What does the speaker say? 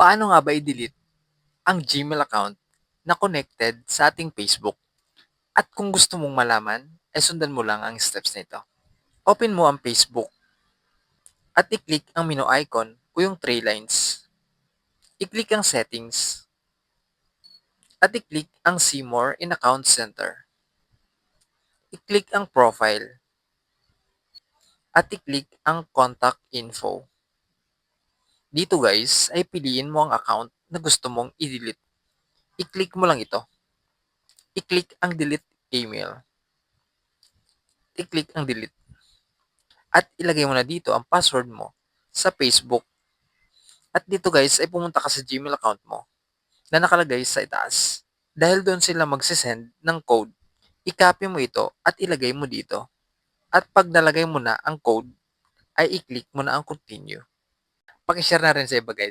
Paano nga ba i-delete ang Gmail account na connected sa ating Facebook? At kung gusto mong malaman, ay sundan mo lang ang steps na ito. Open mo ang Facebook at i-click ang menu icon o yung three lines. I-click ang settings at i-click ang see more in account center. I-click ang profile at i-click ang contact info. Dito guys, ay piliin mo ang account na gusto mong i-delete. I-click mo lang ito. I-click ang delete email. I-click ang delete. At ilagay mo na dito ang password mo sa Facebook. At dito guys, ay pumunta ka sa Gmail account mo na nakalagay sa itaas. Dahil doon sila magsisend ng code, i-copy mo ito at ilagay mo dito. At pag nalagay mo na ang code, ay i-click mo na ang continue. Pakishare na rin sa iba guys